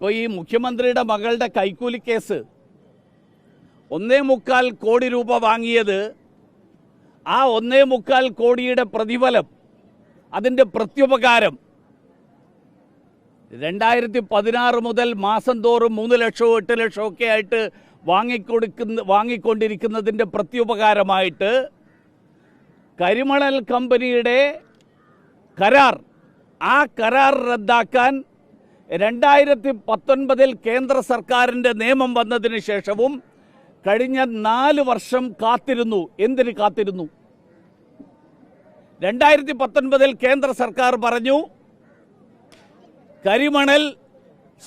ഇപ്പോൾ ഈ മുഖ്യമന്ത്രിയുടെ മകളുടെ കൈക്കൂലി കേസ് ഒന്നേ മുക്കാൽ കോടി രൂപ വാങ്ങിയത് ആ ഒന്നേ മുക്കാൽ കോടിയുടെ പ്രതിഫലം അതിന്റെ പ്രത്യുപകാരം രണ്ടായിരത്തി പതിനാറ് മുതൽ മാസം തോറും മൂന്ന് ലക്ഷവും എട്ട് ലക്ഷവും ഒക്കെ ആയിട്ട് വാങ്ങിക്കൊടുക്കുന്ന വാങ്ങിക്കൊണ്ടിരിക്കുന്നതിന്റെ പ്രത്യുപകാരമായിട്ട് കരിമണൽ കമ്പനിയുടെ കരാർ ആ കരാർ റദ്ദാക്കാൻ രണ്ടായിരത്തി പത്തൊൻപതിൽ കേന്ദ്ര സർക്കാരിന്റെ നിയമം വന്നതിന് ശേഷവും കഴിഞ്ഞ നാല് വർഷം കാത്തിരുന്നു. എന്തിന് കാത്തിരുന്നു? രണ്ടായിരത്തി പത്തൊൻപതിൽ കേന്ദ്ര സർക്കാർ പറഞ്ഞു കരിമണൽ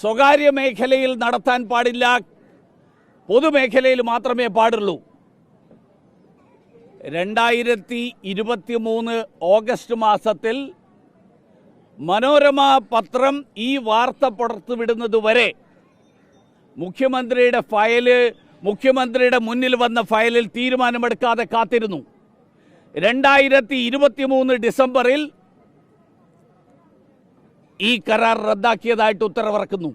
സ്വകാര്യ മേഖലയിൽ നടത്താൻ പാടില്ല. പൊതുമേഖലയിൽ മാത്രമേ പാടുള്ളൂ. രണ്ടായിരത്തി ഇരുപത്തി മൂന്ന് ഓഗസ്റ്റ് മാസത്തിൽ മനോരമ പത്രം ഈ വാർത്ത പുറത്തുവിടുന്നത് വരെ മുഖ്യമന്ത്രിയുടെ ഫയൽ മുഖ്യമന്ത്രിയുടെ മുന്നിൽ വന്ന ഫയലിൽ തീരുമാനമെടുക്കാതെ കാത്തിരുന്നു. രണ്ടായിരത്തി ഇരുപത്തി മൂന്ന് ഡിസംബറിൽ ഈ കരാർ റദ്ദാക്കിയതായിട്ട് ഉത്തരവിറക്കുന്നു.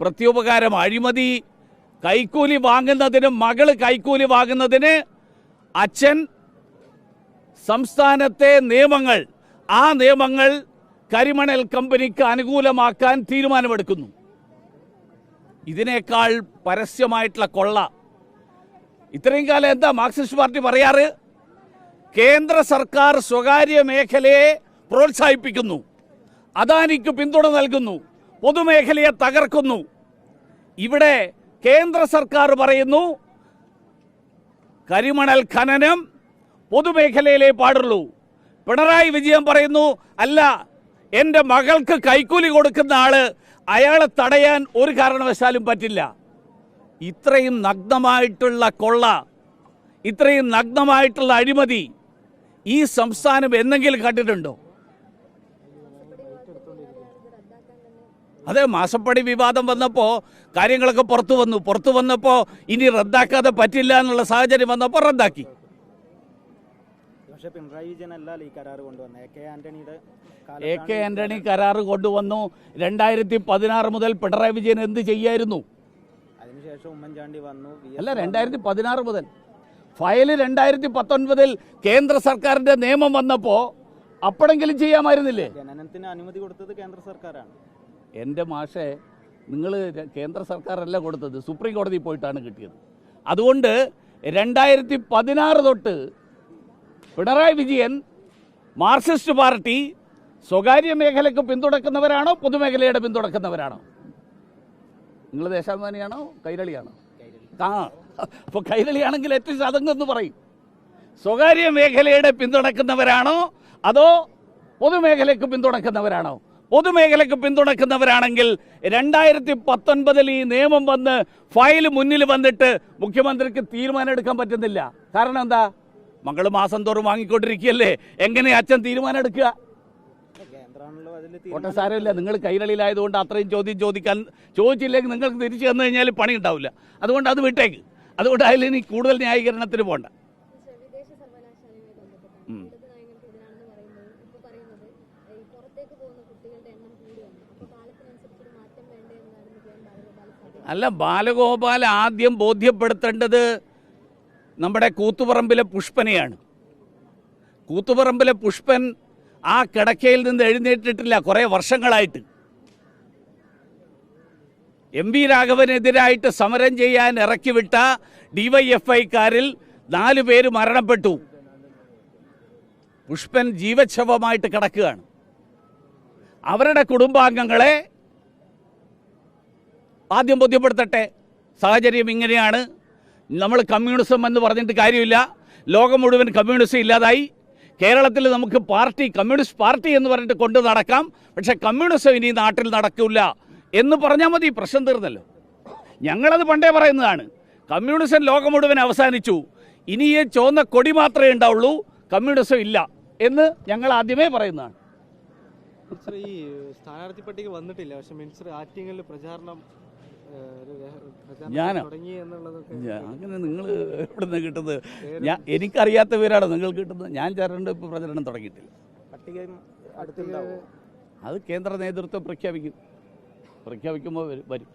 പ്രത്യുപകാരം അഴിമതി കൈക്കൂലി വാങ്ങുന്നതിന് മകൾ കൈക്കൂലി വാങ്ങുന്നതിന് അച്ഛൻ സംസ്ഥാനത്തെ നിയമങ്ങൾ ആ നിയമങ്ങൾ കരിമണൽ കമ്പനിക്ക് അനുകൂലമാക്കാൻ തീരുമാനമെടുക്കുന്നു. ഇതിനേക്കാൾ പരസ്യമായിട്ടുള്ള കൊള്ള. ഇത്രയും കാലം എന്താ മാർക്സിസ്റ്റ് പാർട്ടി പറയാറ്? കേന്ദ്ര സർക്കാർ സ്വകാര്യ മേഖലയെ പ്രോത്സാഹിപ്പിക്കുന്നു അദാനിക്ക് പിന്തുണ നൽകുന്നു പൊതുമേഖലയെ തകർക്കുന്നു. ഇവിടെ കേന്ദ്ര സർക്കാർ പറയുന്നു കരിമണൽ ഖനനം പൊതുമേഖലയിലേ പാടുള്ളൂ. പിണറായി വിജയൻ പറയുന്നു അല്ല എന്റെ മകൾക്ക് കൈക്കൂലി കൊടുക്കുന്ന ആൾ അയാളെ തടയാൻ ഒരു കാരണവശാലും പറ്റില്ല. ഇത്രയും നഗ്നമായിട്ടുള്ള കൊള്ള ഇത്രയും നഗ്നമായിട്ടുള്ള അഴിമതി ഈ സംസ്ഥാനം എന്തെങ്കിലും കണ്ടിട്ടുണ്ടോ? അതെ മാസപ്പടി വിവാദം വന്നപ്പോൾ കാര്യങ്ങളൊക്കെ പുറത്തു വന്നു. പുറത്തു വന്നപ്പോൾ ഇനി റദ്ദാക്കാതെ പറ്റില്ല എന്നുള്ള സാഹചര്യം വന്നപ്പോൾ റദ്ദാക്കി. പക്ഷെ പിണറായി വിജയൻ അല്ലല്ലോ ഈ കരാർ കൊണ്ടുവന്നത്. എ കെ ആന്റണിയുടെ എ കെ ആന്റണി കരാറ് കൊണ്ടുവന്നു. രണ്ടായിരത്തി പതിനാറ് മുതൽ പിണറായി വിജയൻ എന്ത് ചെയ്യായിരുന്നു? അതിനുശേഷം ഉമ്മൻചാണ്ടി വന്നു. അല്ല രണ്ടായിരത്തി പതിനാറ് മുതൽ. ഫയൽ രണ്ടായിരത്തി പത്തൊൻപതിൽ കേന്ദ്ര സർക്കാരിന്റെ നിയമം വന്നപ്പോൾ അപ്പോഴെങ്കിലും ചെയ്യാമായിരുന്നില്ലേ? ഖനനത്തിന് അനുമതി കൊടുത്തത് കേന്ദ്ര സർക്കാരാണ്. എന്റെ മാഷെ നിങ്ങൾ കേന്ദ്ര സർക്കാരല്ല കൊടുത്തത്. സുപ്രീം കോടതി പോയിട്ടാണ് കിട്ടിയത്. അതുകൊണ്ട് രണ്ടായിരത്തി പതിനാറ് തൊട്ട് പിണറായി വിജയൻ മാർക്സിസ്റ്റ് പാർട്ടി സ്വകാര്യ മേഖലയ്ക്ക് പിന്തുണക്കുന്നവരാണോ പൊതുമേഖലയുടെ പിന്തുണക്കുന്നവരാണോ? നിങ്ങൾ ദേശാഭിമാനിയാണോ കൈരളിയാണോ? ആ അപ്പോൾ കൈരളിയാണെങ്കിൽ ഏറ്റവും അതങ്ങെന്ന് പറയും. സ്വകാര്യ മേഖലയുടെ പിന്തുണക്കുന്നവരാണോ അതോ പൊതുമേഖലയ്ക്ക് പിന്തുണക്കുന്നവരാണോ? പൊതുമേഖലയ്ക്ക് പിന്തുണക്കുന്നവരാണെങ്കിൽ രണ്ടായിരത്തി പത്തൊൻപതിൽ ഈ നിയമം വന്ന് ഫയൽ മുന്നിൽ വന്നിട്ട് മുഖ്യമന്ത്രിക്ക് തീരുമാനം എടുക്കാൻ പറ്റുന്നില്ല. കാരണം എന്താ? മകൾ മാസം തോറും വാങ്ങിക്കൊണ്ടിരിക്കുകയല്ലേ? എങ്ങനെ അച്ഛൻ തീരുമാനം എടുക്കുക കോട്ട സാരമില്ല നിങ്ങൾ കൈരളിയിലായതുകൊണ്ട് അത്രയും ചോദ്യം ചോദിക്കാൻ ചോദിച്ചില്ലെങ്കിൽ നിങ്ങൾക്ക് തിരിച്ചു തന്നു കഴിഞ്ഞാൽ പണി ഉണ്ടാവില്ല അതുകൊണ്ട് അത് വിട്ടേക്ക്. അതുകൊണ്ട് അതിൽ ഇനി കൂടുതൽ ന്യായീകരണത്തിന് പോകണ്ട അല്ല ബാലഗോപാൽ ആദ്യം ബോധ്യപ്പെടുത്തേണ്ടത് നമ്മുടെ കൂത്തുപറമ്പിലെ പുഷ്പനെയാണ്. കൂത്തുപറമ്പിലെ പുഷ്പൻ ആ കിടക്കയിൽ നിന്ന് എഴുന്നേറ്റിട്ടില്ല കുറേ വർഷങ്ങളായിട്ട്. എം വി രാഘവനെതിരായിട്ട് സമരം ചെയ്യാൻ ഇറക്കിവിട്ട ഡിവൈഎഫ്ഐക്കാരിൽ നാലു പേര് മരണപ്പെട്ടു. പുഷ്പൻ ജീവച്ഛവമായിട്ട് കിടക്കുകയാണ്. അവരുടെ കുടുംബാംഗങ്ങളെ ആദ്യം ബോധ്യപ്പെടുത്തട്ടെ. സാഹചര്യം ഇങ്ങനെയാണ്. നമ്മൾ കമ്മ്യൂണിസം എന്ന് പറഞ്ഞിട്ട് കാര്യമില്ല. ലോകം മുഴുവൻ കമ്മ്യൂണിസം ഇല്ലാതായി. കേരളത്തിൽ നമുക്ക് പാർട്ടി കമ്മ്യൂണിസ്റ്റ് പാർട്ടി എന്ന് പറഞ്ഞിട്ട് കൊണ്ട് നടക്കാം. പക്ഷെ കമ്മ്യൂണിസം ഇനി നാട്ടിൽ നടക്കില്ല എന്ന് പറഞ്ഞാൽ മതി പ്രശ്നം തീർന്നല്ലോ. ഞങ്ങളത് പണ്ടേ പറയുന്നതാണ്. കമ്മ്യൂണിസം ലോകം മുഴുവൻ അവസാനിച്ചു. ഇനി ഈ ചുവന്ന കൊടി മാത്രമേ ഉണ്ടാവുള്ളൂ കമ്മ്യൂണിസം ഇല്ല എന്ന് ഞങ്ങൾ ആദ്യമേ പറയുന്നതാണ്. ഈ സ്ഥാനാർത്ഥി പട്ടിക വന്നിട്ടില്ല. പക്ഷെ മിനിസ്റ്റർ ആറ്റിങ്ങലിൽ പ്രചാരണം ഞാനോ? അങ്ങനെ നിങ്ങൾ എവിടെ നിന്ന് കിട്ടുന്നത് ഞാൻ എനിക്കറിയാത്ത പേരാണ് നിങ്ങൾ കിട്ടുന്നത്. ഞാൻ ചേരേണ്ട ഇപ്പോൾ പ്രചരണം തുടങ്ങിയിട്ടില്ല. അത് കേന്ദ്ര നേതൃത്വം പ്രഖ്യാപിക്കും. പ്രഖ്യാപിക്കുമ്പോൾ വരും.